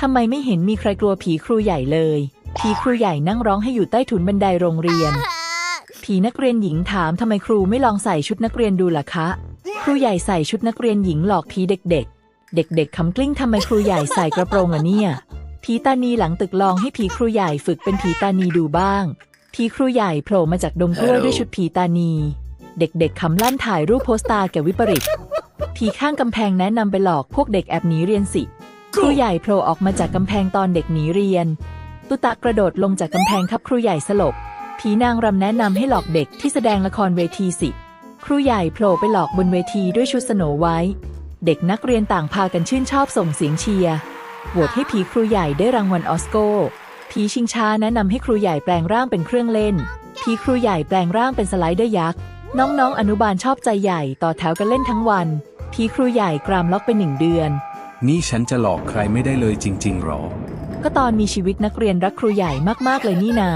ทำไมไม่เห็นมีใครกลัวผีครูใหญ่เลย ผีครูใหญ่นั่งร้องให้อยู่ใต้ถุนบันไดโรงเรียน ผีนักเรียนหญิงถามทำไมครูไม่ลองใส่ชุดนักเรียนดูล่ะคะ ครูใหญ่ใส่ชุดนักเรียนหญิงหลอกผีเด็ก ๆ เด็กๆคำกลิ้งทำไมครูใหญ่ใส่กระโปรงอะเนี่ย ผีตานีหลังตึกลองให้ผีครูใหญ่ฝึกเป็นผีตานีดูบ้าง ผีครูใหญ่โผล่มาจากดงกล้วยด้วยชุดผีตานี เด็กๆคำลั่นถ่ายรูปโพสต์ตาแก่วิปริตผีข้างกำแพงแนะนำไปหลอกพวกเด็กแอบหนีเรียนสิ ครูใหญ่โผล่ออกมาจากกำแพงตอนเด็กหนีเรียน ตุตะกระโดดลงจากกำแพงครับครูใหญ่สลบ ผีนางรำแนะนำให้หลอกเด็กที่แสดงละครเวทีสิ ครูใหญ่โผล่ไปหลอกบนเวทีด้วยชุดสโนไว้ เด็กนักเรียนต่างพากันชื่นชอบส่งเสียงเชียร์โหวตให้ผีครูใหญ่ได้รางวัลออสโกผีชิงช้าแนะนำให้ครูใหญ่แปลงร่างเป็นเครื่องเล่น ผีครูใหญ่แปลงร่างเป็นสไลเดอร์ยักษ์ น้องๆอนุบาลชอบใจใหญ่ต่อแถวกันเล่นทั้งวัน ผีครูใหญ่กรามล็อกไปหนึ่งเดือน นี่ฉันจะหลอกใครไม่ได้เลยจริง ๆหรอ ก็ตอนมีชีวิตนักเรียนรักครูใหญ่มาก ๆ เลยนี่นา